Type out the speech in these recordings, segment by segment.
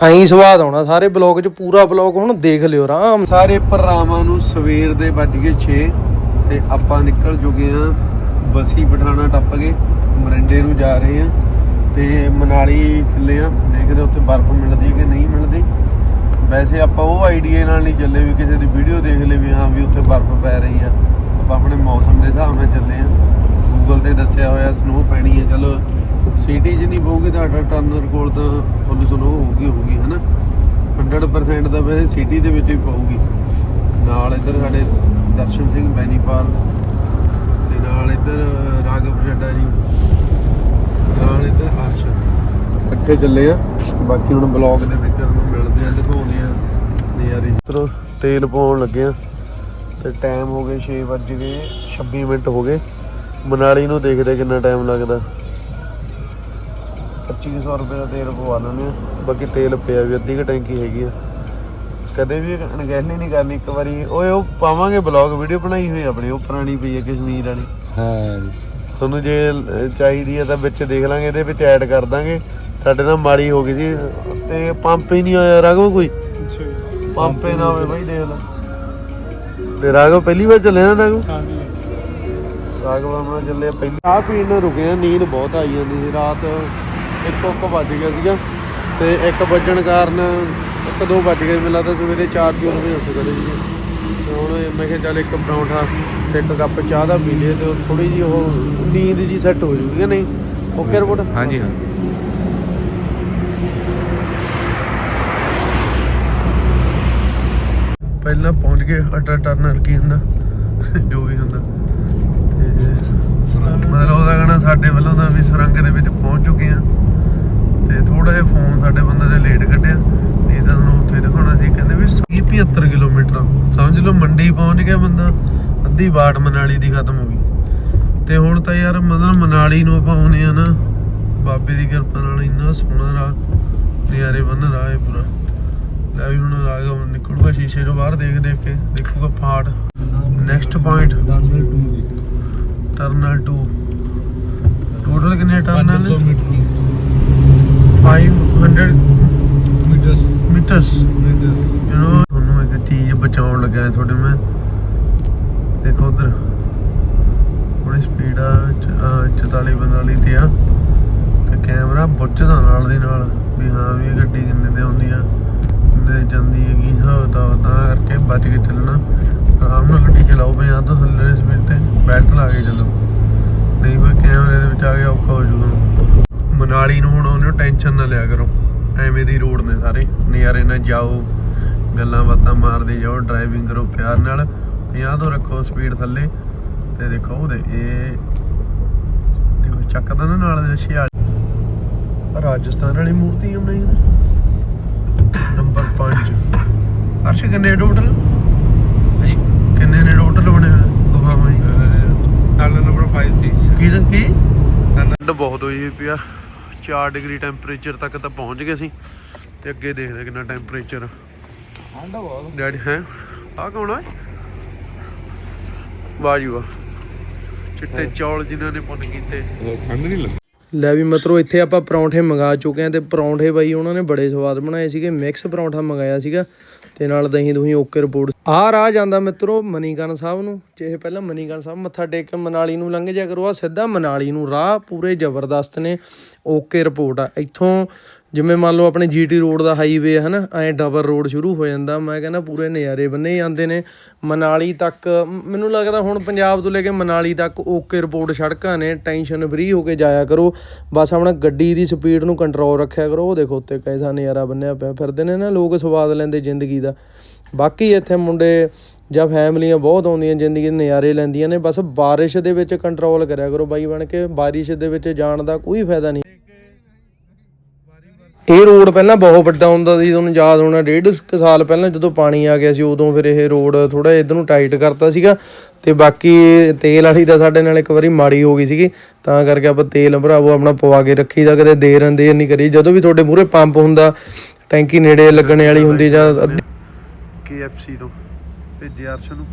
ਐਂ ਸਵਾਦ ਆਉਣਾ, ਸਾਰੇ ਬਲੌਗ 'ਚ ਪੂਰਾ ਬਲੌਗ ਹੁਣ ਦੇਖ ਲਿਓ ਆਰਾਮ ਸਾਰੇ ਭਰਾਵਾਂ ਨੂੰ ਸਵੇਰ ਦੇ ਵੱਜ ਗਏ 6 ਤੇ ਆਪਾਂ ਨਿਕਲ ਚੁੱਕੇ ਆ ਬਸੀ ਪਠਾਣਾ ਟੱਪ ਕੇ, ਮਰਿੰਡੇ ਨੂੰ ਜਾ ਰਹੇ ਆ ਤੇ ਮਨਾਲੀ ਚੱਲੇ ਆ। ਦੇਖਦੇ ਉੱਥੇ ਬਰਫ਼ ਮਿਲਦੀ ਕਿ ਨਹੀਂ ਮਿਲਦੀ। ਵੈਸੇ ਆਪਾਂ ਉਹ ਆਈਡੀਆ ਨਾਲ ਨਹੀਂ ਚੱਲੇ ਵੀ ਕਿਸੇ ਦੀ ਵੀਡੀਓ ਦੇਖ ਲਈ ਵੀ ਹਾਂ ਵੀ ਉੱਥੇ ਬਰਫ਼ ਪੈ ਰਹੀ ਆ। ਆਪਾਂ ਆਪਣੇ ਮੌਸਮ ਦੇ ਹਿਸਾਬ ਨਾਲ ਚੱਲੇ ਆ। ਗੂਗਲ ਤੇ ਦੱਸਿਆ ਹੋਇਆ ਸਨੋ ਪੈਣੀ ਆ, ਚਲੋ ਸਿਟੀ 'ਚ ਨਹੀਂ ਪਊਗੀ ਤੁਹਾਡਾ ਟਰਨਰ ਕੋਲ ਤਾਂ ਤੁਹਾਨੂੰ ਸੁਣੋ ਹੋਊਗੀ ਹੋਊਗੀ, ਹਨਾ? 100% ਤਾਂ ਵੈਸੇ ਸਿਟੀ ਦੇ ਵਿੱਚ ਹੀ ਪਊਗੀ। ਨਾਲ ਇੱਧਰ ਸਾਡੇ ਦਰਸ਼ਨ ਸਿੰਘ ਬੈਨੀਪਾਲ ਤੇ ਨਾਲ ਇੱਧਰ ਰਾਘਵ ਜੱਡਾ ਜੀ। ਨਾਲ ਇੱਧਰ ਹਰਸ਼। ਇਕੱਠੇ ਚੱਲੇ ਆ। ਬਾਕੀ ਹੁਣ ਬਲੌਗ ਦੇ ਵਿੱਚ ਤੁਹਾਨੂੰ ਮਿਲਦੇ ਆ, ਦਿਖਾਉਂਦੇ ਆ ਨਜ਼ਾਰੇ। ਚਲੋ ਤੇਲ ਪਾਉਣ ਲੱਗੇ ਆ। ਤੇ ਟਾਈਮ ਹੋ ਗਏ 6 ਵੱਜ ਗਏ 26 ਮਿੰਟ ਹੋ ਗਏ। ਮਨਾਲੀ ਨੂੰ ਦੇਖਦੇ ਕਿੰਨਾ ਟਾਈਮ ਲੱਗਦਾ। 2500 ਰੁਪਏ ਦਾ ਤੇਲ ਪਵਾ ਲੈਣੇ ਆ। ਬਾਕੀ ਤੇਲ ਪਿਆ ਵੀ ਅੱਧੀ ਕ ਟੈਂਕੀ ਹੈਗੀ ਆ। ਕਦੇ ਵੀ ਅਣਗਹਿਲੀ ਨਹੀਂ ਕਰਨੀ ਇੱਕ ਵਾਰੀ ਓਏ ਉਹ ਪਾਵਾਂਗੇ ਬਲੌਗ ਵੀਡੀਓ ਬਣਾਈ ਹੋਈ ਆਪਣੀ ਉਹ ਪੁਰਾਣੀ ਪਈ ਹੈ ਕਸ਼ਮੀਰ ਵਾਲੀ। ਹਾਂ ਤੁਹਾਨੂੰ ਜੇ ਚਾਹੀਦੀ ਹੈ ਤਾਂ ਵਿੱਚ ਦੇਖ ਲਾਂਗੇ ਇਹਦੇ ਵਿੱਚ ਐਡ ਕਰ ਦਾਂਗੇ। ਸਾਡੇ ਨਾਲ ਮਾੜੀ ਹੋ ਗਈ ਸੀ ਤੇ ਪੰਪ ਹੀ ਨਹੀਂ ਹੋਇਆ ਰਾਘਵ ਕੋਈ? ਪੰਪ ਹੀ ਨਾ ਹੋਵੇ ਬਾਈ ਦੇਖ ਲੈ। ਤੇ ਰਾਘਵ ਪਹਿਲੀ ਵਾਰ ਚੱਲੇ ਨਾ ਰਾਘਵ? ਰਾਘਵ ਆਪਣਾ ਚੱਲੇ ਪਹਿਲੀ ਆ ਪੀਣ ਨੂੰ ਰੁਕੇ ਨੀਂਦ ਬਹੁਤ ਆਈ ਜਾਂਦੀ ਸੀ ਰਾਤ ਇੱਕ ਇੱਕ ਵੱਜ ਗਿਆ ਸੀਗਾ ਤੇ ਇੱਕ ਵੱਜਣ ਕਾਰਨ ਇੱਕ ਦੋ ਵੱਜ ਗਏ ਮੈਨੂੰ ਲੱਗਦਾ ਸਵੇਰੇ 4 4 ਵਜੇ ਉੱਠ ਗਏ ਸੀ ਤੇ ਹੁਣ ਮੈਂ ਕਿਹਾ ਚੱਲ ਇੱਕ ਪਰੌਂਠਾ ਤੇ ਇੱਕ ਕੱਪ ਚਾਹ ਦਾ ਪੀ ਲਈਏ ਤੇ ਥੋੜੀ ਜੀ ਉਹ ਨੀਂਦ ਜੀ ਸੈੱਟ ਹੋ ਜੂਗੀ ਕਿ ਨਹੀਂ? Okay report? ਹਾਂਜੀ ਹਾਂ ਪਹਿਲਾਂ ਪਹੁੰਚ ਗਏ ਅਟਾ ਟਰਨਲ ਕੀ ਹੁੰਦਾ? ਜੋ ਵੀ ਹੁੰਦਾ। ਤੇ ਮਤਲਬ ਉਹਦਾ ਕਹਿਣਾ ਸਾਡੇ ਵੱਲੋਂ ਤਾਂ ਵੀ ਸੁਰੰਗ ਦੇ ਵਿੱਚ ਪਹੁੰਚ ਚੁੱਕੇ ਆ ਤੇ ਥੋੜਾ ਜਿਹਾ ਫੋਨ ਸਾਡੇ ਬੰਦੇ ਨੇ ਲੇਟ ਕੱਢਿਆ। ਨਹੀਂ ਤਾਂ ਉਹਨੂੰ ਉੱਥੇ ਦਿਖਾਉਣਾ ਸੀ ਕਹਿੰਦੇ ਵੀ 75 ਕਿਲੋਮੀਟਰ ਸਮਝ ਲਓ ਮੰਡੀ ਪਹੁੰਚ ਗਿਆ ਬੰਦਾ ਅੱਧੀ ਬਾੜ ਮਨਾਲੀ ਦੀ ਖਤਮ ਹੋ ਗਈ। ਤੇ ਹੁਣ ਤਾਂ ਯਾਰ ਮਤਲਬ ਮਨਾਲੀ ਨੂੰ ਆਪਾਂ ਆਉਨੇ ਆ ਨਾ ਬਾਬੇ ਦੀ ਕਿਰਪਾ ਨਾਲ ਇੰਨਾ ਸੋਹਣਾ ਰਾਹ ਨਿਆਰੇ ਬੰਨ ਰਾਹ ਹੈ ਪੂਰਾ। ਲੈ ਵੀ ਹੁਣ ਰਾਘਵ ਨਿਕਲੂਗਾ ਸ਼ੀਸ਼ੇ ਤੋਂ ਬਾਹਰ ਦੇਖ ਦੇਖ ਕੇ ਦੇਖੂਗਾ ਫਾੜ ਨੈਕਸਟ ਪੁਆਇੰਟ ਟਰਨਲ 2 ਟੋਟਲ ਕਿੰਨੇ ਟਰਨਲ ਨੇ? 500 meters meters meters you know ਤੁਹਾਨੂੰ ਇੱਕ ਚੀਜ਼ ਬਚਾਉਣ ਲੱਗਾ ਤੁਹਾਡੇ ਮੈਂ। ਦੇਖੋ ਉਧਰ। ਹੁਣੇ ਸਪੀਡ ਆ ਚ- ਆ 44 42 ਤੇ ਆ। ਤੇ ਕੈਮਰਾ ਬੁੱਝਦਾ ਨਾਲ ਦੀ ਨਾਲ। ਵੀ ਹਾਂ ਵੀ ਇਹ ਗੱਡੀ ਕਿੰਨੇ ਤੇ ਆਉਂਦੀ ਆ। ਕਿੰਨੇ ਜਾਂਦੀ ਹੈਗੀ ਹਿਸਾਬ ਤਾਂ ਤਾਂ ਕਰਕੇ ਬਚ ਕੇ ਚੱਲਣਾ। ਆਰਾਮ ਨਾਲ ਗੱਡੀ ਚਲਾਓ 50 ਤੋਂ ਥੱਲੇ ਸਪੀਡ ਤੇ ਬੈਲਟ ਲਾ ਕੇ ਚੱਲੋ। ਨਹੀਂ ਕੋਈ ਕੈਮਰੇ ਦੇ ਵਿੱਚ ਆ ਗਿਆ ਔਖਾ ਹੋ ਜਾਊਗਾ। ਮਨਾਲੀ ਨੂੰ ਉਹਨੂੰ ਟੈਨਸ਼ਨ ਨਾ ਲਿਆ ਕਰੋ। ਐਵੇਂ ਦੀ ਰੋਡ ਨੇ ਸਾਰੇ। ਨਜ਼ਾਰੇ ਨਾਲ ਜਾਓ ਗੱਲਾਂ ਬਾਤਾਂ ਮਾਰਦੇ ਜਾਓ ਡਰਾਈਵਿੰਗ ਕਰੋ ਪਿਆਰ ਨਾਲ। 50 ਤੋਂ ਰੱਖੋ ਸਪੀਡ ਥੱਲੇ। ਤੇ ਦੇਖੋ ਉਹਦੇ ਇਹ ਦੇਖੋ ਚੱਕਦਾ ਨਾ ਨਾਲ ਦੇ ਸ਼ਿਆਲ। ਰਾਜਸਥਾਨ ਵਾਲੀ ਮੂਰਤੀ ਬਣਾਈ ਨੰਬਰ 5 ਅਰਸ਼ ਕਿੰਨੇ ਟੋਟਲ ਹਾਂਜੀ। ਕਿੰਨੇ ਨੇ ਟੋਟਲ ਬਣੇ ਗੁਫਾਵਾਂ ਜੀ। ਨੰਬਰ 5 ਸੀ। ਕੀ ਕੀ? ਠੰਡ ਬਹੁਤ ਹੋਈ ਪਿਆ 4 ਡਿਗਰੀ ਟੈਂਪਰੇਚਰ ਤੱਕ ਤਾਂ ਪਹੁੰਚ ਗਏ ਸੀ ਤੇ ਅੱਗੇ ਦੇਖਦੇ ਕਿੰਨਾ ਟੈਂਪਰੇਚਰ ਠੰਡਾ ਬਹੁਤ। ਡੈਡੀ ਹੈ? ਆ ਕੌਣ ਆ ਵਾਹ ਜੀ ਵਾਹ ਚਿੱਟੇ ਚੌਲ ਜਿਨ੍ਹਾਂ ਨੇ ਪੁੰਨ ਕੀਤੇ। ਠੰਡ ਨਹੀਂ ਲੱਗੀ। ਲੈ ਵੀ ਮਤਰੋ ਇੱਥੇ ਆਪਾਂ ਪਰੌਂਠੇ ਮੰਗਾ ਚੁੱਕੇ ਆ ਤੇ ਪਰੌਂਠੇ ਬਾਈ ਉਹਨਾਂ ਨੇ ਬੜੇ ਸਵਾਦ ਬਣਾਏ ਸੀਗੇ ਮਿਕਸ ਪਰੌਂਠਾ ਮੰਗਾਇਆ ਸੀਗਾ ਤੇ ਨਾਲ ਦਹੀਂ ਦੁਹੀਂ ਓਕੇ ਰਿਪੋਰਟ। ਆਹ ਰਾਹ ਜਾਂਦਾ ਮਿੱਤਰੋ ਮਨੀਕਰਨ ਸਾਹਿਬ ਨੂੰ, ਜੇ ਪਹਿਲਾਂ ਮਨੀਕਰਨ ਸਾਹਿਬ ਮੱਥਾ ਟੇਕ ਕੇ ਮਨਾਲੀ ਨੂੰ ਲੰਘ ਜਾ ਕਰੋ ਆ ਸਿੱਧਾ ਮਨਾਲੀ ਨੂੰ, ਰਾਹ ਪੂਰੇ ਜ਼ਬਰਦਸਤ ਨੇ, ਓਕੇ ਰਿਪੋਰਟ ਆ। ਇੱਥੋਂ ਜਿਵੇਂ ਮੰਨ ਲਓ ਆਪਣੇ ਜੀਟੀ ਰੋਡ ਦਾ ਹਾਈਵੇ ਹੈ ਨਾ ਐਂ ਡਬਲ ਰੋਡ ਸ਼ੁਰੂ ਹੋ ਜਾਂਦਾ, ਮੈਂ ਕਹਿੰਦਾ ਪੂਰੇ ਨਜ਼ਾਰੇ ਬੰਨੇ ਜਾਂਦੇ ਨੇ। ਮਨਾਲੀ ਤੱਕ, ਮੈਨੂੰ ਲੱਗਦਾ ਹੁਣ ਪੰਜਾਬ ਤੋਂ ਲੈ ਕੇ ਮਨਾਲੀ ਤੱਕ ਓਕੇ ਰਿਪੋਰਟ ਸੜਕਾਂ ਨੇ ਟੈਨਸ਼ਨ ਫਰੀ ਹੋ ਕੇ ਜਾਇਆ ਕਰੋ। ਬਸ ਆਪਣਾ ਗੱਡੀ ਦੀ ਸਪੀਡ ਨੂੰ ਕੰਟਰੋਲ ਰੱਖਿਆ ਕਰੋ, ਉਹ ਦੇਖੋ ਉੱਤੇ ਕੈਸਾ ਨਜ਼ਾਰਾ ਬੰਨਿਆ ਪਿਆ। ਫਿਰਦੇ ਨੇ ਨਾ, ਲੋਕ ਸਵਾਦ ਲੈਂਦੇ ਜ਼ਿੰਦਗੀ ਦਾ। ਬਾਕੀ ਇੱਥੇ ਮੁੰਡੇ ਜਾਂ ਫੈਮਲੀਆਂ ਬਹੁਤ ਆਉਂਦੀਆਂ, ਜ਼ਿੰਦਗੀ ਦੇ ਨਜ਼ਾਰੇ ਲੈਂਦੀਆਂ ਨੇ। ਬਸ ਬਾਰਿਸ਼ ਦੇ ਵਿੱਚ ਕੰਟਰੋਲ ਕਰਿਆ ਕਰੋ ਬਾਈ ਬਣ ਕੇ, ਬਾਰਿਸ਼ ਦੇ ਵਿੱਚ ਜਾਣ ਦਾ ਕੋਈ ਫਾਇਦਾ ਨਹੀਂ। ਇਹ ਰੋਡ ਪਹਿਲਾਂ ਬਹੁਤ ਵੱਡਾ ਹੁੰਦਾ ਸੀ, ਤੁਹਾਨੂੰ ਯਾਦ ਹੋਣਾ, ਡੇਢ ਸਾਲ ਪਹਿਲਾਂ ਜਦੋਂ ਪਾਣੀ ਆ ਗਿਆ ਸੀ, ਉਦੋਂ ਫਿਰ ਇਹ ਰੋਡ ਥੋੜਾ ਇਧਰ ਨੂੰ ਟਾਈਟ ਕਰਤਾ ਸੀਗਾ ਤੇ ਬਾਕੀ ਤੇਲ ਵਾਲੀ ਤਾਂ ਸਾਡੇ ਨਾਲ ਇੱਕ ਵਾਰੀ ਮਾੜੀ ਹੋ ਗਈ ਸੀਗੀ, ਤਾਂ ਕਰਕੇ ਆਪਾਂ ਤੇਲ ਭਰਾਵੋ ਆਪਣਾ ਪਵਾ ਕੇ ਰੱਖੀਦਾ ਕਦੇ ਦੇਰ ਅੰਦੇਰ ਨਹੀਂ ਕਰੀ। ਜਦੋਂ ਵੀ ਤੁਹਾਡੇ ਮੂਹਰੇ ਪੰਪ ਹੁੰਦਾ, ਟੈਂਕੀ ਨੇੜੇ ਲੱਗਣੇ ਵਾਲੀ ਹੁੰਦੀ ਜਾਂ ਅੱਧੀ KFC ਤੋਂ ਭੇਜਿਆ ਅਰਸ਼ ਨੂੰ।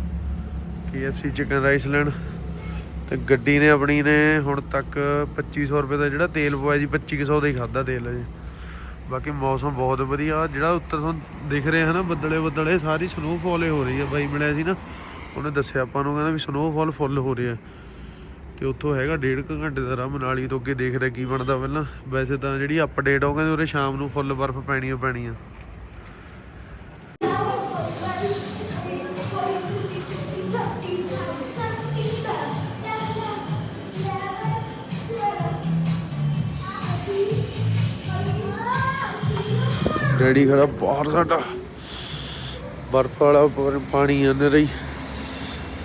KFC ਚਿਕਨ ਰਾਈਸ ਲੈਣ। ਤੇ ਗੱਡੀ ਨੇ ਆਪਣੀ ਨੇ ਹੁਣ ਤੱਕ 2500 ਰੁਪਏ ਦਾ ਜਿਹੜਾ ਤੇਲ ਪਵਾਇਆ ਜੀ 2500 ਦਾ ਹੀ ਖਾਦਾ ਤੇਲ ਅਜੇ ਬਾਕੀ ਮੌਸਮ ਬਹੁਤ ਵਧੀਆ, ਜਿਹੜਾ ਉੱਤਰ ਤੋਂ ਦਿਖ ਰਿਹਾ ਹੈ ਨਾ, ਬੱਦਲੇ ਬੱਦਲੇ, ਸਾਰੀ ਸਨੋਫਾਲ ਹੀ ਹੋ ਰਹੀ ਹੈ ਬਾਈ ਮਿਲਿਆ ਸੀ ਨਾ, ਉਹਨੇ ਦੱਸਿਆ ਆਪਾਂ ਨੂੰ, ਕਹਿੰਦਾ ਵੀ ਸਨੋਫਾਲ ਫੁੱਲ ਹੋ ਰਿਹਾ। ਤੇ ਉੱਥੋਂ ਹੈਗਾ ਡੇਢ ਕੁ ਘੰਟੇ ਦਾ ਰਾਹ ਮਨਾਲੀ ਤੋਂ ਅੱਗੇ ਦੇਖਦੇ ਕੀ ਬਣਦਾ ਪਹਿਲਾਂ। ਵੈਸੇ ਤਾਂ ਜਿਹੜੀ ਅਪਡੇਟ ਉਹ ਕਹਿੰਦੇ ਉਰੇ ਸ਼ਾਮ ਨੂੰ ਫੁੱਲ ਬਰਫ਼ ਪੈਣੀ ਓ ਪੈਣੀ ਆ। ਡੈਡੀ ਖੜਾ ਬਾਹਰ ਸਾਡਾ। ਬਰਫ਼ ਵਾਲਾ ਪਾਣੀ ਅੰਦਰ ਰਹੀ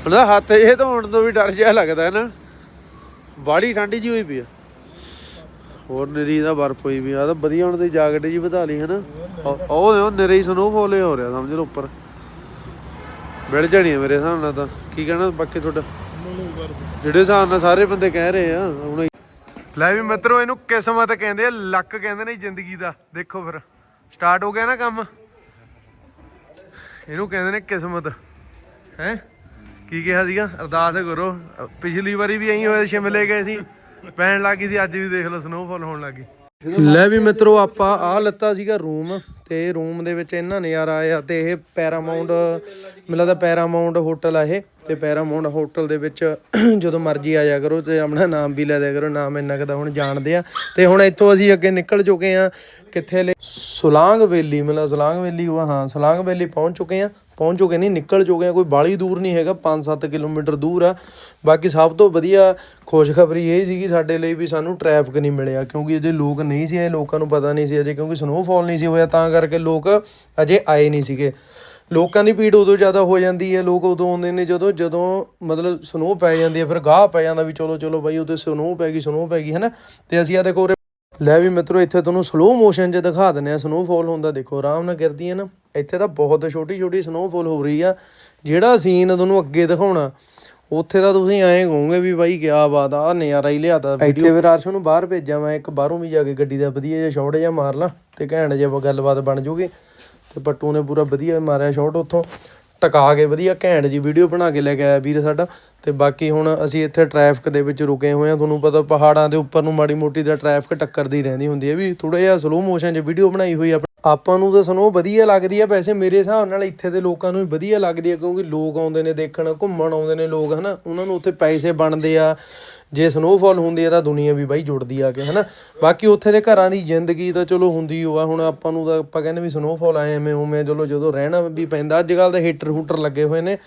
ਉਹਦਾ ਹੱਥ ਇਹ ਧੋਣ ਤੋਂ ਵੀ ਡਰ ਜਿਹਾ ਲੱਗਦਾ ਹੈ ਨਾ। ਬਾੜੀ ਠੰਡੀ ਜੀ ਹੋਈ ਪਈ ਆ। ਹੋਰ ਨਰੀ ਦਾ ਬਰਫ਼ ਹੋਈ ਵੀ ਆ। ਤਾਂ ਵਧੀਆ ਹੁਣ ਤੇ ਜਾਕਟ ਜੀ ਵਧਾ ਲਈ ਹੈ ਨਾ। ਉਹ ਉਹ ਉਹ ਸਨੋਫਾਲ ਹੋ ਰਿਹਾ, ਸਮਝ ਲਓ ਉੱਪਰ। ਮਿਲ ਜਾਣੀ ਆ ਮੇਰੇ ਹਿਸਾਬ ਨਾਲ ਤਾਂ। ਕੀ ਕਹਿਣਾ ਬਾਕੀ ਤੁਹਾਡਾ? ਜਿਹੜੇ ਹਿਸਾਬ ਨਾਲ ਸਾਰੇ ਬੰਦੇ ਕਹਿ ਰਹੇ ਆ, ਹੁਣ ਲੈ ਵੀ ਮਿੱਤਰੋ, ਇਹਨੂੰ ਕਿਸਮਤ ਕਹਿੰਦੇ ਆ, ਲੱਕ ਕਹਿੰਦੇ ਨੇ ਜ਼ਿੰਦਗੀ ਦਾ। ਦੇਖੋ ਫਿਰ। ਸਟਾਰਟ ਹੋ ਗਿਆ ਨਾ ਕੰਮ? ਇਹਨੂੰ ਕਹਿੰਦੇ ਨੇ ਕਿਸਮਤ। ਹੈ? ਕੀ ਕਿਹਾ ਸੀਗਾ? ਅਰਦਾਸ ਕਰੋ। ਪਿਛਲੀ ਵਾਰੀ ਵੀ ਐਂ ਹੋਇਆ ਸ਼ਿਮਲੇ ਗਏ ਸੀ। ਪੈਣ ਲੱਗੀ ਸੀ, ਅੱਜ ਵੀ ਦੇਖ ਲਓ ਸਨੋਫਾਲ ਹੋਣ ਲੱਗੀ ਲੈ ਵੀ ਮਿੱਤਰੋ, ਆਪਾਂ ਆ ਲੱਤਾ ਸੀਗਾ ਰੂਮ। ਤੇ ਰੂਮ ਦੇ ਵਿੱਚ ਇਹਨਾਂ ਨਜ਼ਾਰਾ ਆਇਆ ਤੇ ਇਹ ਪੈਰਾਮਾਉਂਟ, ਮੈਨੂੰ ਲੱਗਦਾ ਪੈਰਾਮਾਉਂਟ ਹੋਟਲ ਆ ਇਹ ਤੇ ਪੈਰਾਮਾਉਂਟ ਹੋਟਲ ਦੇ ਵਿੱਚ ਜਦੋਂ ਮਰਜ਼ੀ ਆ ਜਾ ਕਰੋ ਤੇ ਆਪਣਾ ਨਾਮ ਵੀ ਲੈ ਦਿਆ ਕਰੋ, ਨਾਮ ਇੰਨਾ ਕਦਾ ਹੁਣ ਜਾਣਦੇ ਆ। ਤੇ ਹੁਣ ਇੱਥੋਂ ਅਸੀਂ ਅੱਗੇ ਨਿਕਲ ਚੁੱਕੇ ਆ ਕਿੱਥੇ ਲੈ ਸੁਲਾਂਗ ਵੈਲੀ ਮਤਲਬ ਸੁਲਾਂਗ ਵੈਲੀ ਉਹ ਹਾਂ, ਸੁਲਾਂਗ ਵੈਲੀ ਪਹੁੰਚ ਚੁੱਕੇ ਆ, ਪਹੁੰਚ ਚੁੱਕੇ ਨਹੀਂ, ਨਿਕਲ ਚੁੱਕੇ ਆ, ਕੋਈ ਬਾਲੀ ਦੂਰ ਨਹੀਂ ਹੈਗਾ 5-7 ਕਿਲੋਮੀਟਰ ਦੂਰ ਆ। ਬਾਕੀ ਸਭ ਤੋਂ ਵਧੀਆ ਖੁਸ਼ਖਬਰੀ ਇਹ ਸੀਗੀ ਸਾਡੇ ਲਈ ਵੀ ਸਾਨੂੰ ਟ੍ਰੈਫਿਕ ਨਹੀਂ ਮਿਲਿਆ, ਕਿਉਂਕਿ ਅਜੇ ਲੋਕ ਨਹੀਂ ਸੀ ਆਏ, ਲੋਕਾਂ ਨੂੰ ਪਤਾ ਨਹੀਂ ਸੀ ਅਜੇ, ਕਿਉਂਕਿ ਸਨੋਫਾਲ ਨਹੀਂ ਸੀ ਹੋਇਆ, ਤਾਂ ਕਰਕੇ ਲੋਕ ਅਜੇ ਆਏ ਨਹੀਂ ਸੀਗੇ। ਲੋਕਾਂ ਦੀ ਭੀੜ ਉਦੋਂ ਜ਼ਿਆਦਾ ਹੋ ਜਾਂਦੀ ਹੈ, ਲੋਕ ਉਦੋਂ ਆਉਂਦੇ ਨੇ ਜਦੋਂ ਜਦੋਂ ਮਤਲਬ ਸਨੋ ਪੈ ਜਾਂਦੀ ਹੈ, ਫਿਰ ਗਾਹ ਪੈ ਜਾਂਦਾ ਵੀ ਚਲੋ ਚਲੋ ਬਾਈ, ਉਦੋਂ ਸਨੋ ਪੈ ਗਈ ਸਨੋ ਪੈ ਗਈ ਹੈ ਨਾ ਤੇ ਅਸੀਂ ਆ ਦੇਖੋ ਲੈ ਵੀ ਮਿੱਤਰੋ, ਇੱਥੇ ਤੁਹਾਨੂੰ ਸਲੋ ਮੋਸ਼ਨ 'ਚ ਦਿਖਾ ਦਿੰਨੇ ਆ ਸਨੋਫਾਲ ਹੁੰਦਾ ਦੇਖੋ, ਆਰਾਮ ਨਾਲ ਗਿਰਦੀ ਹੈ ਨਾ। ਇੱਥੇ ਤਾਂ ਬਹੁਤ ਛੋਟੀ ਛੋਟੀ ਸਨੋਫਾਲ ਹੋ ਰਹੀ ਆ। ਜਿਹੜਾ ਸੀਨ ਤੁਹਾਨੂੰ ਅੱਗੇ ਦਿਖਾਉਣਾ ਉੱਥੇ ਤਾਂ ਤੁਸੀਂ ਐਂ ਕਹੋਗੇ ਵੀ ਬਾਈ ਕਿਆ ਬਾਤ ਆ, ਆਹ ਨਜ਼ਾਰਾ ਹੀ ਲਿਆਤਾ ਇੱਥੇ ਫਿਰ ਅਰਸ਼ ਨੂੰ ਬਾਹਰ ਭੇਜਾਂ ਮੈਂ, ਇੱਕ ਬਾਹਰੋਂ ਵੀ ਜਾ ਕੇ ਗੱਡੀ ਦਾ ਵਧੀਆ ਜਿਹਾ ਸ਼ਾਟ ਜਿਹਾ ਮਾਰ ਲਾਂ ਤੇ ਘੈਂਟ ਜਿਹਾ ਗੱਲਬਾਤ ਬਣ ਜੂਗੀ। ਤੇ ਪੱਟੂ ਨੇ ਪੂਰਾ ਵਧੀਆ ਮਾਰਿਆ ਸ਼ਾਟ ਉੱਥੋਂ। ਟਕਾ ਕੇ ਵਧੀਆ ਘੈਂਟ ਜੀ ਵੀਡੀਓ ਬਣਾ ਕੇ ਲੈ ਕੇ ਆਇਆ ਵੀਰ ਸਾਡਾ। ਤੇ ਬਾਕੀ ਹੁਣ ਅਸੀਂ ਇੱਥੇ ਟ੍ਰੈਫਿਕ ਦੇ ਵਿੱਚ ਰੁਕੇ ਹੋਏ ਆ ਤੁਹਾਨੂੰ ਪਤਾ ਪਹਾੜਾਂ ਦੇ ਉੱਪਰ ਨੂੰ ਮਾੜੀ ਮੋਟੀ ਦਾ ਟ੍ਰੈਫਿਕ ਟੱਕਰਦੀ ਰਹਿੰਦੀ ਹੁੰਦੀ ਹੈ ਵੀ ਥੋੜਾ ਜਿਹਾ ਸਲੋ ਮੋਸ਼ਨ 'ਚ ਵੀਡੀਓ ਬਣਾਈ ਹੋਈ ਆ। ਆਪਾਂ ਨੂੰ ਤਾਂ ਸਨੋ ਵਧੀਆ ਲੱਗਦੀ ਆ, ਵੈਸੇ ਮੇਰੇ ਹਿਸਾਬ ਨਾਲ ਇੱਥੇ ਦੇ ਲੋਕਾਂ ਨੂੰ ਵੀ ਵਧੀਆ ਲੱਗਦੀ ਆ, ਕਿਉਂਕਿ ਲੋਕ ਆਉਂਦੇ ਨੇ ਦੇਖਣ, ਘੁੰਮਣ ਆਉਂਦੇ ਨੇ ਲੋਕ, ਹਨਾ? ਉਹਨਾਂ ਨੂੰ ਉੱਥੇ ਪੈਸੇ ਬਣਦੇ ਆ। ਜੇ ਸਨੋਫਾਲ ਹੁੰਦੀ ਆ ਤਾਂ ਦੁਨੀਆ ਵੀ ਬਾਈ ਜੁੜਦੀ ਆ ਕੇ, ਹਨਾ? ਬਾਕੀ ਉੱਥੇ ਦੇ ਘਰਾਂ ਦੀ ਜ਼ਿੰਦਗੀ ਤਾਂ ਚਲੋ ਹੁੰਦੀ ਓ ਆ। ਹੁਣ ਆਪਾਂ ਨੂੰ ਤਾਂ ਆਪਾਂ ਕਹਿੰਦੇ ਵੀ ਸਨੋਫਾਲ ਆਏ ਐਵੇਂ ਉਵੇਂ, ਚਲੋ ਜਦੋਂ ਰਹਿਣਾ ਵੀ ਪੈਂਦਾ ਅੱਜ ਕੱਲ ਤਾਂ ਹੀਟਰ ਹੂਟਰ ਲੱਗੇ ਹੋਏ ਨੇ।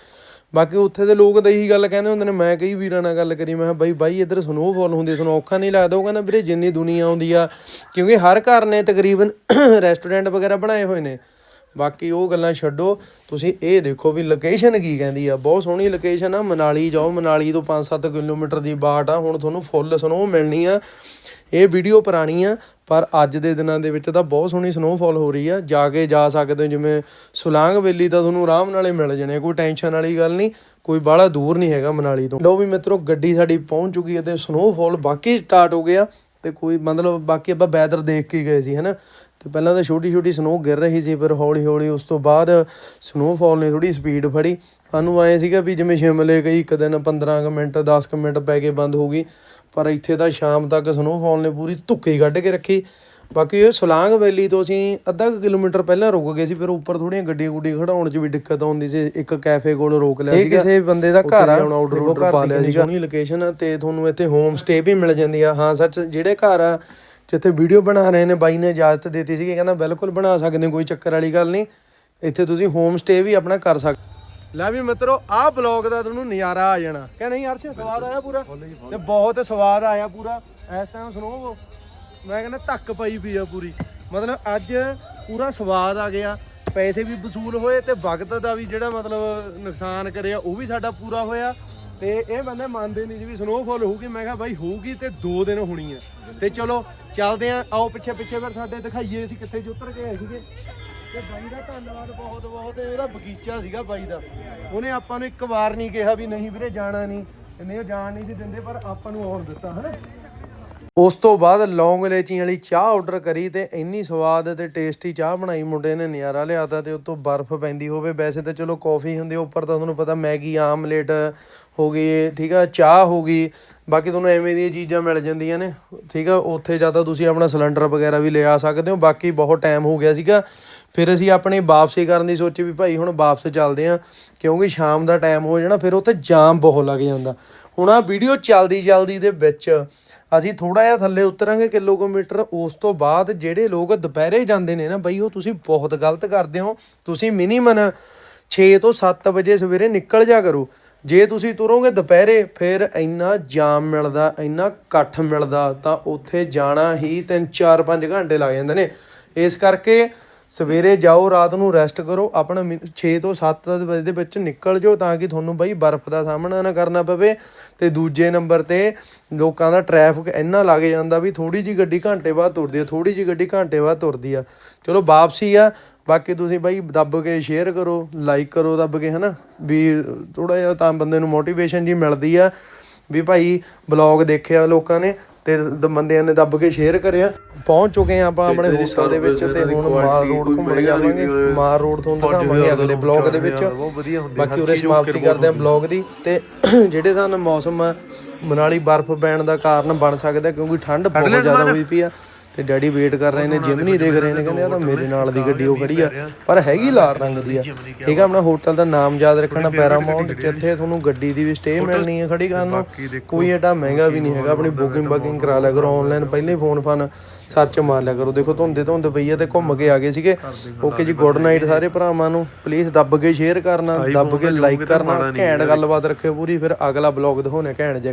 ਬਾਕੀ ਉੱਥੇ ਦੇ ਲੋਕ ਤਾਂ ਇਹੀ ਗੱਲ ਕਹਿੰਦੇ ਹੁੰਦੇ ਨੇ, ਮੈਂ ਕਈ ਵੀਰਾਂ ਨਾਲ ਗੱਲ ਕਰੀ, ਮੈਂ ਕਿਹਾ ਬਾਈ ਬਾਈ ਇੱਧਰ ਸਨੋਫਾਲ ਹੁੰਦੀ ਤੁਹਾਨੂੰ ਔਖਾ ਨਹੀਂ ਲੱਗਦਾ। ਉਹ ਕਹਿੰਦਾ ਵੀਰੇ ਜਿੰਨੀ ਦੁਨੀਆ ਆਉਂਦੀ ਆ, ਕਿਉਂਕਿ ਹਰ ਘਰ ਨੇ ਤਕਰੀਬਨ ਰੈਸਟੋਰੈਂਟ ਵਗੈਰਾ ਬਣਾਏ ਹੋਏ ਨੇ। ਬਾਕੀ ਉਹ ਗੱਲਾਂ ਛੱਡੋ, ਤੁਸੀਂ ਇਹ ਦੇਖੋ ਵੀ ਲੋਕੇਸ਼ਨ ਕੀ ਕਹਿੰਦੀ ਆ। ਬਹੁਤ ਸੋਹਣੀ ਲੋਕੇਸ਼ਨ ਆ, ਮਨਾਲੀ ਜਾਓ, ਮਨਾਲੀ ਤੋਂ 5-7 ਕਿਲੋਮੀਟਰ ਦੀ ਬਾਟ ਆ। ਹੁਣ ਤੁਹਾਨੂੰ ਫੁੱਲ ਸਨੋ ਮਿਲਣੀ ਆ। ਇਹ ਵੀਡੀਓ ਪੁਰਾਣੀ ਆ ਪਰ ਅੱਜ ਦੇ ਦਿਨਾਂ ਦੇ ਵਿੱਚ ਤਾਂ ਬਹੁਤ ਸੋਹਣੀ ਸਨੋਫਾਲ ਹੋ ਰਹੀ ਆ। ਜਾ ਕੇ ਜਾ ਸਕਦੇ ਹੋ ਜਿਵੇਂ ਸੁਲਾਂਗ ਵੇਲੀ ਤਾਂ ਤੁਹਾਨੂੰ ਆਰਾਮ ਨਾਲੇ ਮਿਲ ਜਾਣੇ ਆ, ਕੋਈ ਟੈਨਸ਼ਨ ਵਾਲੀ ਗੱਲ ਨਹੀਂ ਕੋਈ ਬਾਹਲਾ ਦੂਰ ਨਹੀਂ ਹੈਗਾ ਮਨਾਲੀ ਤੋਂ। ਲਓ ਵੀ ਮਿੱਤਰੋ ਗੱਡੀ ਸਾਡੀ ਪਹੁੰਚ ਚੁੱਕੀ ਹੈ ਤੇ ਸਨੋਫਾਲ ਬਾਕੀ ਸਟਾਰਟ ਹੋ ਗਿਆ ਤੇ ਕੋਈ ਮਤਲਬ ਬਾਕੀ ਆਪਾਂ ਵੈਦਰ ਦੇਖ ਕੇ ਗਏ ਸੀ ਹਨਾ? ਤੇ ਪਹਿਲਾਂ ਤਾਂ ਛੋਟੀ ਛੋਟੀ ਸਨੋ ਗਿਰ ਰਹੀ ਸੀ ਫਿਰ ਹੌਲੀ ਹੌਲੀ ਉਸ ਤੋਂ ਬਾਅਦ ਸਨੋਫਾਲ ਨੇ ਥੋੜੀ ਸਪੀਡ ਫੜੀ। ਸਾਨੂੰ ਆਏ ਸੀਗਾ ਵੀ ਜਿਵੇਂ ਸ਼ਿਮਲੇ ਗਈ ਇੱਕ ਦਿਨ 15 ਕੁ ਮਿੰਟ 10 ਕੁ ਮਿੰਟ ਪੈ ਕੇ ਬੰਦ ਹੋ ਗਈ। ਪਰ ਇੱਥੇ ਤਾਂ ਸ਼ਾਮ ਤੱਕ ਸਨੋਫਾਲ ਨੇ ਪੂਰੀ ਧੁੱਕੀ ਕੱਢ ਕੇ ਰੱਖੀ। ਬਾਕੀ ਇਹ ਸੁਲਾਂਗ ਵੈਲੀ ਤੋਂ ਅਸੀਂ ਅੱਧਾ ਕੁ ਕਿਲੋਮੀਟਰ ਪਹਿਲਾਂ ਰੁਕ ਗਏ ਸੀ ਫਿਰ ਉੱਪਰ ਥੋੜੀਆਂ ਗੱਡੀਆਂ ਗੁੱਡੀਆਂ ਖੜਾਉਣ 'ਚ ਵੀ ਦਿੱਕਤ ਆਉਂਦੀ ਸੀ। ਇੱਕ ਕੈਫੇ ਕੋਲ ਰੋਕ ਲਿਆ ਸੀ ਕਿਸੇ ਬੰਦੇ ਦਾ ਘਰ ਆ। ਦੇਖੋ ਘਰ ਪਾ ਲਿਆ ਸੀ ਸੋਹਣੀ ਲੋਕੇਸ਼ਨ ਤੇ ਤੁਹਾਨੂੰ ਇੱਥੇ ਹੋਮ ਸਟੇ ਵੀ ਮਿਲ ਜਾਂਦੀ ਆ। ਹਾਂ ਸੱਚ ਜਿਹੜੇ ਘਰ ਆ ਜਿੱਥੇ ਵੀਡੀਓ ਬਣਾ ਰਹੇ ਨੇ ਬਾਈ ਨੇ ਇਜਾਜ਼ਤ ਦਿੱਤੀ ਸੀ ਕਿ ਕਹਿੰਦਾ ਬਿਲਕੁਲ ਬਣਾ ਸਕਦੇ ਕੋਈ ਚੱਕਰ ਵਾਲੀ ਗੱਲ ਨਹੀਂ। ਇੱਥੇ ਤੁਸੀਂ ਹੋਮ ਸਟੇ ਵੀ ਆਪਣਾ ਕਰ ਸਕਦੇ ਲੈ ਵੀ ਮਿੱਤਰੋ ਆਹ ਬਲੌਗ ਦਾ ਤੁਹਾਨੂੰ ਨਜ਼ਾਰਾ ਆ ਜਾਣਾ। ਕਿ ਨਹੀਂ ਅਰਸ਼ ਸਵਾਦ ਆਇਆ ਪੂਰਾ? ਤੇ ਬਹੁਤ ਸਵਾਦ ਆਇਆ ਪੂਰਾ। ਇਸ ਟਾਈਮ ਸੁਣੋ ਮੈਂ ਕਹਿੰਦਾ ਧੱਕ ਪਈ ਪਈ ਆ ਪੂਰੀ। ਮਤਲਬ ਅੱਜ ਪੂਰਾ ਸਵਾਦ ਆ ਗਿਆ। ਪੈਸੇ ਵੀ ਵਸੂਲ ਹੋਏ ਤੇ ਵਕਤ ਦਾ ਵੀ ਜਿਹੜਾ ਮਤਲਬ ਨੁਕਸਾਨ ਕਰਿਆ ਉਹ ਵੀ ਸਾਡਾ ਪੂਰਾ ਹੋਇਆ। ਤੇ ਇਹ ਬੰਦੇ ਮੰਨਦੇ ਨਹੀਂ ਜੀ ਵੀ ਸਨੋਫਾਲ ਹੋਊਗੀ ਮੈਂ ਕਿਹਾ ਬਾਈ ਹੋਊਗੀ ਤੇ 2 ਦਿਨ ਹੋਣੀ ਆ। ਤੇ ਚਲੋ ਚੱਲਦੇ ਆ। ਆਓ ਪਿੱਛੇ ਪਿੱਛੇ ਫਿਰ ਸਾਡੇ ਦਿਖਾਈਏ ਅਸੀਂ ਕਿੱਥੇ ਉਤਰ ਗਏ ਸੀਗੇ। ਤੇ ਬਾਈ ਦਾ ਧੰਨਵਾਦ ਬਹੁਤ ਬਹੁਤ ਇਹਦਾ ਬਗੀਚਾ ਸੀਗਾ ਬਾਈ ਦਾ। ਉਹਨੇ ਆਪਾਂ ਨੂੰ ਇੱਕ ਵਾਰ ਨਹੀਂ ਕਿਹਾ ਵੀ ਨਹੀਂ ਵੀਰੇ, ਜਾਣਾ ਨਹੀਂ। ਨਹੀਂ ਉਹ ਜਾਣ ਨਹੀਂ ਸੀ ਦਿੰਦੇ, ਪਰ ਆਪਾਂ ਨੂੰ ਆਉਣ ਦਿੱਤਾ, ਹਨਾ? ਉਸ ਤੋਂ ਬਾਅਦ ਲੌਂਗ ਇਲਾਇਚੀ ਵਾਲੀ ਚਾਹ ਆਰਡਰ ਕਰੀ ਤੇ ਇੰਨੀ ਸਵਾਦ ਤੇ ਟੇਸਟੀ ਚਾਹ ਬਣਾਈ ਮੁੰਡੇ ਨੇ, ਨਿਆਰਾ ਲਿਆਤਾ ਤੇ ਉੱਤੋਂ ਬਰਫ਼ ਪੈਂਦੀ ਹੋਵੇ। ਵੈਸੇ ਤਾਂ ਚਲੋ ਕਾਫੀ ਹੁੰਦੀ ਉੱਪਰ ਤਾਂ ਤੁਹਾਨੂੰ ਪਤਾ ਮੈਗੀ, ਆਮਲੇਟ ਹੋ ਗਈ, ਠੀਕ ਆ, ਚਾਹ ਹੋ ਗਈ। ਬਾਕੀ ਤੁਹਾਨੂੰ ਐਵੇਂ ਦੀਆਂ ਚੀਜ਼ਾਂ ਮਿਲ ਜਾਂਦੀਆਂ ਨੇ, ਠੀਕ ਆ। ਉੱਥੇ ਜਾਂ ਤਾਂ ਤੁਸੀਂ ਆਪਣਾ ਸਿਲੰਡਰ ਵਗੈਰਾ ਵੀ ਲਿਆ ਸਕਦੇ ਹੋ। ਬਾਕੀ ਬਹੁਤ ਟਾਈਮ ਹੋ ਗਿਆ ਸੀਗਾ। ਫਿਰ ਅਸੀਂ ਆਪਣੀ ਵਾਪਸੀ ਕਰਨ ਦੀ ਸੋਚੀ ਵੀ ਭਾਈ ਹੁਣ ਵਾਪਸ ਚੱਲਦੇ ਆਂ ਕਿਉਂਕਿ ਸ਼ਾਮ ਦਾ ਟਾਈਮ ਹੋ ਜਾਣਾ, ਫਿਰ ਉੱਥੇ ਜਾਮ ਬਹੁਤ ਲੱਗ ਜਾਂਦਾ। ਹੁਣ ਆ ਵੀਡੀਓ ਚੱਲਦੀ ਚੱਲਦੀ ਦੇ ਵਿੱਚ ਅਸੀਂ ਥੋੜਾ ਜਿਹਾ ਥੱਲੇ ਉਤਰਾਂਗੇ ਕਿਲੋਮੀਟਰ, ਉਸ ਤੋਂ ਬਾਅਦ ਜਿਹੜੇ ਲੋਕ ਦੁਪਹਿਰੇ ਜਾਂਦੇ ਨੇ ਨਾ ਬਈ, ਉਹ ਤੁਸੀਂ ਬਹੁਤ ਗਲਤ ਕਰਦੇ ਹੋ। ਤੁਸੀਂ ਮਿਨੀਮਮ 6 ਤੋਂ 7 ਵਜੇ ਸਵੇਰੇ ਨਿਕਲ ਜਾ ਕਰੋ। ਜੇ ਤੁਸੀਂ ਤੁਰੋਗੇ ਦੁਪਹਿਰੇ, ਫਿਰ ਇੰਨਾ ਜਾਮ ਮਿਲਦਾ, ਇੰਨਾ ਇਕੱਠ ਮਿਲਦਾ, ਤਾਂ ਉੱਥੇ ਜਾਣਾ ਹੀ 3 4 5 ਘੰਟੇ ਲੱਗ ਜਾਂਦੇ ਨੇ। ਇਸ ਕਰਕੇ ਸਵੇਰੇ ਜਾਓ, ਰਾਤ ਨੂੰ ਰੈਸਟ ਕਰੋ, ਆਪਣਾ 6 ਤੋਂ 7 ਵਜੇ ਦੇ ਵਿੱਚ ਨਿਕਲ ਜਾਓ ਤਾਂ ਕਿ ਤੁਹਾਨੂੰ ਬਈ ਬਰਫ਼ ਦਾ ਸਾਹਮਣਾ ਨਾ ਕਰਨਾ ਪਵੇ। ਤੇ ਦੂਜੇ ਨੰਬਰ ਤੇ ਲੋਕਾਂ ਦਾ ਟ੍ਰੈਫਿਕ ਇੰਨਾ ਲੱਗ ਜਾਂਦਾ ਵੀ ਥੋੜੀ ਜੀ ਗੱਡੀ ਘੰਟੇ ਬਾਅਦ ਤੁਰਦੀ ਆ ਥੋੜੀ ਜੀ ਗੱਡੀ ਘੰਟੇ ਬਾਅਦ ਤੁਰਦੀ ਆ। ਚਲੋ ਵਾਪਸੀ ਆ, ਬਾਕੀ ਤੁਸੀਂ ਬਾਈ ਦੱਬ ਕੇ ਸ਼ੇਅਰ ਕਰੋ ਲਾਈਕ ਕਰੋ ਦੱਬ ਕੇ, ਹਨਾ? ਵੀ ਥੋੜਾ ਜਿਹਾ ਤਾਂ ਬੰਦੇ ਨੂੰ ਮੋਟੀਵੇਸ਼ਨ ਜੀ ਮਿਲਦੀ ਆ। ਵੀ ਭਾਈ ਬਲੌਗ ਦੇਖਿਆ ਲੋਕਾਂ ਨੇ ਤੇ ਦ- ਬੰਦਿਆਂ ਨੇ ਦੱਬ ਕੇ ਸ਼ੇਅਰ ਕਰਿਆ। ਪਹੁੰਚ ਚੁੱਕੇ ਆ ਆਪਾਂ ਆਪਣੇ ਹੋਟਲ ਦੇ ਵਿੱਚ ਤੇ ਹੁਣ ਮਾਲ ਰੋਡ ਘੁੰਮਣ ਜਾਵਾਂਗੇ। ਮਾਲ ਰੋਡ ਤੋਂ ਪੰਜ ਦਿਖਾਵਾਂਗੇ ਅਗਲੇ ਬਲੌਗ ਦੇ ਵਿੱਚ। ਬਾਕੀ ਉਰੇ ਸਮਾਪਤੀ ਕਰਦੇ ਆ। ਬਲੌਗ ਦੀ। ਤੇ ਜਿਹੜੇ ਸਾਨੂੰ ਮੌਸਮ ਮਨਾਲੀ ਬਰਫ਼ ਪੈਣ ਦਾ ਕਾਰਨ ਬਣ ਸਕਦਾ ਕਿਉਂਕਿ ਠੰਡ ਬਹੁਤ ਜ਼ਿਆਦਾ ਹੋਈ ਪਈ ਆ। ਤੇ ਡੈਡੀ ਵੇਟ ਕਰ ਰਹੇ ਨੇ ਜਿਮਨੀ ਦੇਖ ਰਹੇ ਨੇ, ਕਹਿੰਦੇ ਆ ਤਾਂ ਮੇਰੇ ਨਾਲ ਦੀ ਗੱਡੀ ਉਹ ਖੜੀ ਆ, ਪਰ ਹੈਗੀ ਲਾਲ ਰੰਗ ਦੀ ਆ। ਠੀਕ ਆ, ਆਪਣਾ ਹੋਟਲ ਦਾ ਨਾਮ ਯਾਦ ਰੱਖਣਾ, ਪੈਰਾਮਾਉਂਟ, ਜਿੱਥੇ ਤੁਹਾਨੂੰ ਗੱਡੀ ਦੀ ਵੀ ਸਟੇ ਮਿਲਣੀ ਹੈ ਖੜੀ ਕਰਨ ਨੂੰ। ਕੋਈ ਏਡਾ ਮਹਿੰਗਾ ਵੀ ਨਹੀਂ ਹੈਗਾ, ਆਪਣੀ ਬੁਕਿੰਗ ਬੁਕਿੰਗ ਕਰਾ ਲਿਆ ਕਰੋ ਆਨਲਾਈਨ ਪਹਿਲੇ ਫੋਨ ਫਨ ਸਰਚ ਮਾਰ ਲਿਆ ਕਰੋ। ਦੇਖੋ, ਧੁੰਦੇ ਧੁੰਦ ਪਈ ਆ ਤੇ ਘੁੰਮ ਕੇ ਆ ਗਏ ਸੀਗੇ। ਓਕੇ ਜੀ ਗੁੱਡ ਨਾਈਟ ਸਾਰੇ ਭਰਾਵਾਂ ਨੂੰ। ਪਲੀਜ਼ ਦੱਬ ਕੇ ਸ਼ੇਅਰ ਕਰਨਾ, ਦੱਬ ਕੇ ਲਾਈਕ ਕਰਨਾ, ਘੈਂਟ ਗੱਲਬਾਤ ਰੱਖਿਓ ਪੂਰੀ, ਫਿਰ ਅਗਲਾ ਬਲੌਗ ਦਿਖਾਉਣੇ ਘੈਂਟ ਜਿਹਾ